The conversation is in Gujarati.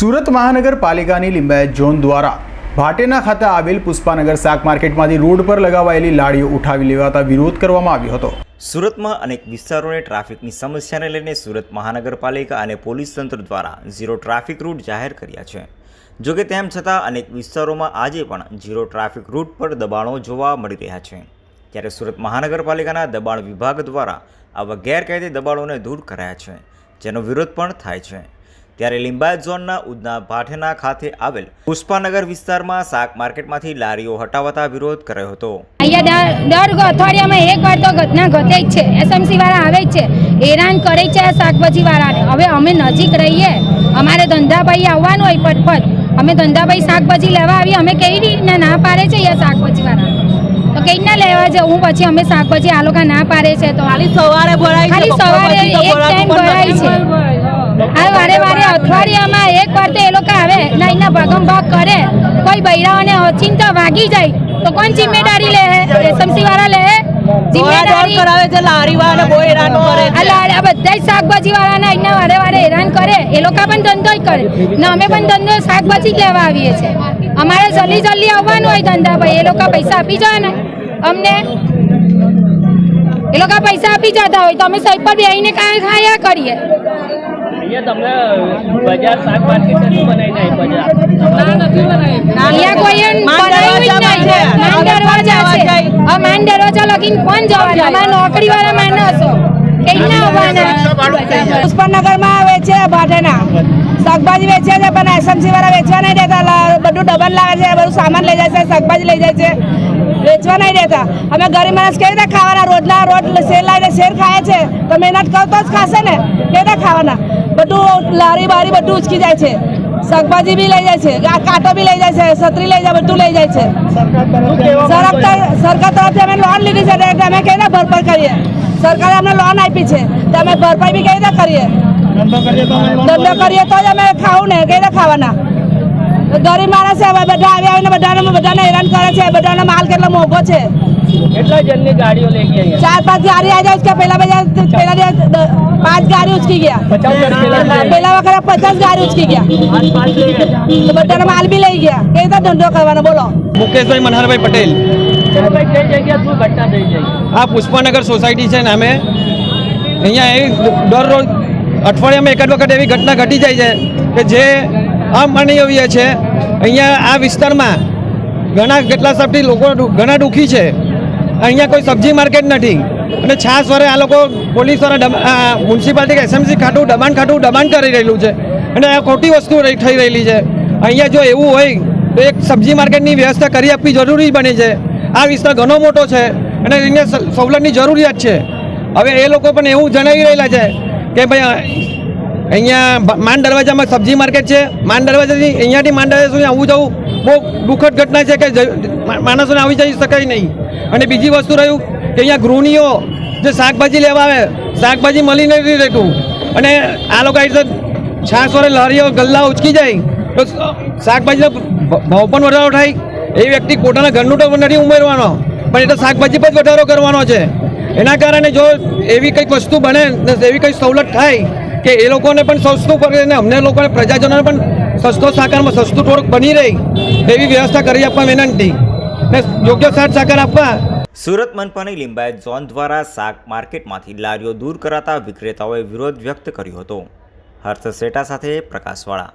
સુરત મહાનગરપાલિકાની લિંબાયત ઝોન દ્વારા ભાટેના ખાતે આવેલ પુષ્પાનગર શાક માર્કેટમાંથી રોડ પર લગાવાયેલી લાડીઓ ઉઠાવી લેવાતા વિરોધ કરવામાં આવ્યો હતો. સુરતમાં અનેક વિસ્તારોને ટ્રાફિકની સમસ્યાને લઈને સુરત મહાનગરપાલિકા અને પોલીસ તંત્ર દ્વારા ઝીરો ટ્રાફિક રૂટ જાહેર કર્યા છે. જોકે તેમ છતાં અનેક વિસ્તારોમાં આજે પણ ઝીરો ટ્રાફિક રૂટ પર દબાણો જોવા મળી રહ્યા છે. ત્યારે સુરત મહાનગરપાલિકાના દબાણ વિભાગ દ્વારા આવા ગેરકાયદે દબાણોને દૂર કરાયા છે, જેનો વિરોધ પણ થાય છે. ત્યારે લિંબાયત ઝોનના ઉદના ભાઠેના ખાતે આવેલ પુષ્પાનગર વિસ્તારમાં શાક માર્કેટમાંથી લારીઓ હટાવતા વિરોધ કર્યો હતો. અહીંયા દર અઠવાડિયામાં એક વાર તો ઘટના ઘટે જ છે. એસએમસી વાળા આવે જ છે. હેરાન કરે છે આ શાકભાજી વાળાને. હવે અમે નજીક રહીએ. અમારે ધંધાભાઈ આવવાનું હોય પટપટ અમે ધંધાભાઈ શાકભાજી લેવા આવીએ. અમે કઈ રીતના ના પાડે છે અહીંયા શાકભાજી વાળા તો કઈ ના લેવા જવું? પછી અમે શાકભાજી આ લોકો ના પાડે છે તો ખાલી સવારે ભરાય છે ખાલી સવારે એક ટાઈમ ભરાય છે. આ વારે વારે અઠવાડિયામાં એક વાર તો એ લોકો આવે ના એના ભાગમ ભાગ કરે. કોઈ બૈરાઓને અચિંતા વાગી જાય તો કોણ જિમ્મેદારી લે એસએમસી વાળા લે જિમ્મેદારી. કરાવે છે લારી વાળાને બહુ હેરાન કરે આ બધા શાકભાજી વાળાને અહીંના વારે વારે હેરાન કરે. એ લોકો પણ ધંધો જ કરે. ને અમે પણ ધંધો શાકભાજી જ લેવા આવીએ છીએ. અમારે જલ્દી જલ્દી આવવાનું હોય ધંધા ભાઈ એ લોકો પૈસા આપી જાય ને અમને એ લોકો પૈસા આપી જતા હોય તો અમે સાઈડ પર બેસીને કાંઈ ખાયા કરીએ. અહીંયા તમને બજાર શાક માર્કેટ નથી બનાવી બજાર. અહીંયા કોઈ બનાવ્યું જ નહીં. છે. માન દરવાજા છે આ માન દરવાજા લગીને કોણ જવાનું અમારા નોકરી વાળા માણસો કઈ આવવાના? પુષ્પનગરમાં વેચે ભાટેના. શાકભાજી વેચે છે પણ એસએમસી વાળા વેચવા નહીં દેતા. બધું ડબલ લાવે છે બધું સામાન લઈ જાય છે શાકભાજી લઈ જાય છે. વેચવા નહીં દેતા. અમે ગરીબ માણસ કેવી રીતે ખાવાના રોજના રોજ શેર ખાય છે તો મહેનત કરતો જ ખાશે ને? રીતે ખાવાના? બધું લારી બારી બધું ઉચકી જાય છે. શાકભાજી બી લઈ જાય છે કાંટો બી લઈ જાય છે છત્રી લઈ જાય બધું લઈ જાય છે. સરકાર સરકાર તરફથી અમે લોન લીધી છે એટલે અમે કઈ રીતે ભરપાઈ કરીએ? સરકારે અમને લોન આપી છે તો અમે ભરપાઈ બી કઈ રીતે કરીએ? ધંધો કરીએ તો જ અમે ખાવું ને કઈ રીતે ખાવાના? ગરીબ માણસ છે હવે બધા આવ્યા આવીને બધાને બધાને હેરાન કરે છે બધાનો માલ કેટલો મોંઘો છે. કેટલા જણની ગાડીઓ લઈ ગયા ચાર પાંચ ગાડી આ જાય છે પેલા બધા દિવસ પાંચ ગાડી ઉચકી ગયા. પહેલા વખત પચાસ ગાડી ઉચકી ગયા. તો બધાનો માલ બી લઈ ગયા. કઈ રીતે ધંધો કરવાનો? બોલો. મુકેશભાઈ મનહરભાઈ પટેલ. આ પુષ્પાનગર સોસાયટી છે ને અમે. અહીંયા એ દરરોજ અઠવાડિયામાં એકાદ વખત એવી ઘટના ઘટી જાય છે કે જે અમાનવીય છે. અહીંયા આ વિસ્તારમાં ઘણા કેટલા સબથી લોકો ઘણા દુઃખી છે. અહીંયા કોઈ સબ્જી માર્કેટ નથી. અને છાસ વારે આ લોકો પોલીસવાળા મ્યુનિસિપાલિટી કે એસએમસી ખાતું દબાણ ખાતું દબાણ કરી રહેલું છે. અને આ ખોટી વસ્તુ થઈ રહેલી છે. અહીંયા જો એવું હોય, તો એક સબ્જી માર્કેટની વ્યવસ્થા કરી આપવી જરૂરી બની છે. આ વિસ્તાર ઘણો મોટો છે અને એને સવલતની જરૂરિયાત છે. હવે એ લોકો પણ એવું જણાવી રહેલા છે કે ભાઈ અહીંયા માન દરવાજામાં સબ્જી માર્કેટ છે. માન દરવાજાથી અહીંયાથી માન દરવાજા સુધી આવવું જવું બહુ દુઃખદ ઘટના છે કે માણસોને આવી જઈ શકાય નહીં. અને બીજી વસ્તુ રહ્યું કે અહીંયા ગૃહિણીઓ જે શાકભાજી લેવા આવે, શાકભાજી મળી નથી રહેતું. અને આ લોકો આવી રીતે છાસ વાળે ગલ્લા ઉચકી જાય. તો શાકભાજીનો ભાવ પણ વધારો થાય. એ વ્યક્તિ પોતાના ઘરનું તો નથી ઉમેરવાનો, પણ એ તો શાકભાજી પર જ વધારો કરવાનો છે. એના કારણે જો એવી કંઈક વસ્તુ બને એવી કંઈક સવલત થાય કે એ લોકોને પણ સસ્તું પડે અને અમને લોકોને, પ્રજાજનોને પણ સસ્તો સાકારમાં સસ્તું થોડુંક બની રહે એવી વ્યવસ્થા કરી આપવા વિનંતી. યોગ્ય સાથ સાકાર આપવા. સુરત મનપાની લિંબાયત ઝોન દ્વારા શાક માર્કેટમાંથી લારીઓ દૂર કરાતા વિક્રેતાઓએ વિરોધ વ્યક્ત કર્યો હતો. હર્ષ સેટા સાથે પ્રકાશવાળા.